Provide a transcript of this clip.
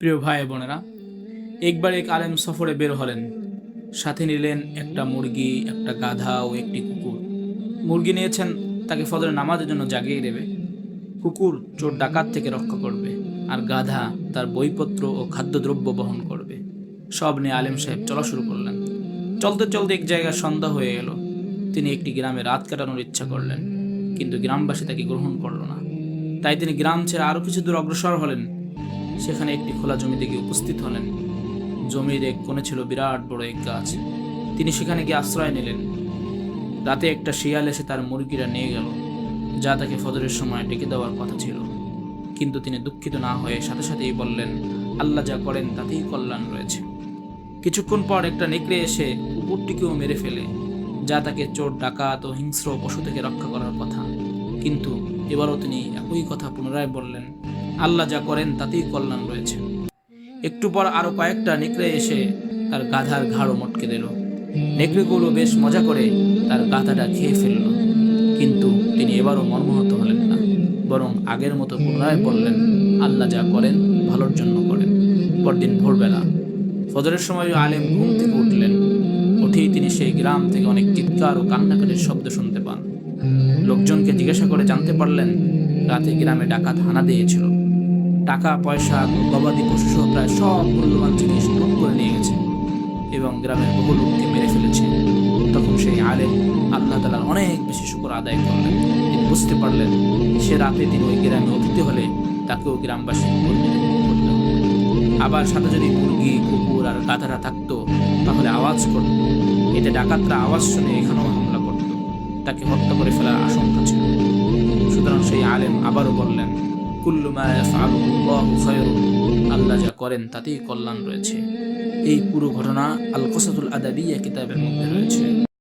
প্রিয় ভাই বোনেরা, একবার এক আলেম সফরে বের হলেন। সাথে নিলেন একটা মুরগি, একটা গাধা ও একটি কুকুর। মুরগি নিয়েছেন তাকে ফজরের নামাজের জন্য জাগিয়ে দেবে। কুকুর চোর ডাকাত থেকে রক্ষা করবে আর গাধা তার বইপত্র ও খাদ্যদ্রব্য বহন করবে। সব নিয়ে আলেম সাহেব চলা শুরু করলেন। চলতে চলতে এক জায়গায় সন্ধ্যা হয়ে গেল তিনি একটি গ্রামে রাত কাটানোর ইচ্ছা করলেন, কিন্তু গ্রামবাসী তাকে গ্রহণ করল না। তাই তিনি গ্রাম ছেড়ে আরও কিছু দূর অগ্রসর হলেন। সেখানে একটি খোলা জমিতে গিয়ে উপস্থিত হলেন। জমির এক কোণে ছিল বিরাট বড় এক গাছ। তিনি সেখানে গিয়ে আশ্রয় নিলেন। রাতে একটা শিয়াল এসে তার মুরগিরা নিয়ে গেল, যা তাকে ফজরের সময় ডেকে দেওয়ার কথা ছিল। কিন্তু তিনি দুঃখিত না হয়ে সাথে সাথেই বললেন, আল্লাহ যা করেন তাতেই কল্যাণ রয়েছে। কিছুক্ষণ পর একটা নেকড়ে এসে কুকুরটিকেও মেরে ফেলে, যা তাকে চোর, ডাকাত ও হিংস্র পশু থেকে রক্ষা করার কথা। কিন্তু এবারও তিনি একই কথা পুনরায় বললেন আল্লাহ যা করেন তাতেই কল্যাণ রয়েছে। একটু পর আরও কয়েকটা নেকড়ে এসে তার গাধার ঘাড়ও মটকে দিল। নেকড়েগুলো বেশ মজা করে তার গাধাটা খেয়ে ফেলল। কিন্তু তিনি এবারও মর্মাহত হলেন না, বরং আগের মতো পুনরায় বললেন, আল্লাহ যা করেন ভালোর জন্য করেন। পরদিন ভোরবেলা ফজরের সময় আলেম ঘুম থেকে উঠলেন। উঠেই তিনি সেই গ্রাম থেকে অনেক চিৎকার ও কান্নাকাটির শব্দ শুনতে পান। লোকজনকে জিজ্ঞাসা করে জানতে পারলেন, রাতে গ্রামে ডাকাত হানা দিয়েছিল। টাকা, পয়সা, গবাদি পশু সহ প্রায় সব মূল্যবান জিনিস লুট করে নিয়ে গেছে এবং গ্রামের বহু লোককে মেরে ফেলেছে। তখন সেই আলেম আল্লাহ তালার অনেক বেশি শুকর আদায় করলেন। তিনি বুঝতে পারলেন, সে রাতে তিনি ওই গ্রামে অতিথি হলে তাকেও গ্রামবাসী আবার সাথে যদি মুরগি, কুকুর আর গাধারা থাকতো, তাহলে আওয়াজ করত। এতে ডাকাতরা আওয়াজ শুনে এখানেও হামলা করত। তাকে হত্যা করে ফেলার আশঙ্কা ছিল। আল্লাহ যা করেন, তাতেই কল্যাণ রয়েছে। এই পুরো ঘটনা আল কসাদুল আদাবিয়া কিতাবের মধ্যে রয়েছে।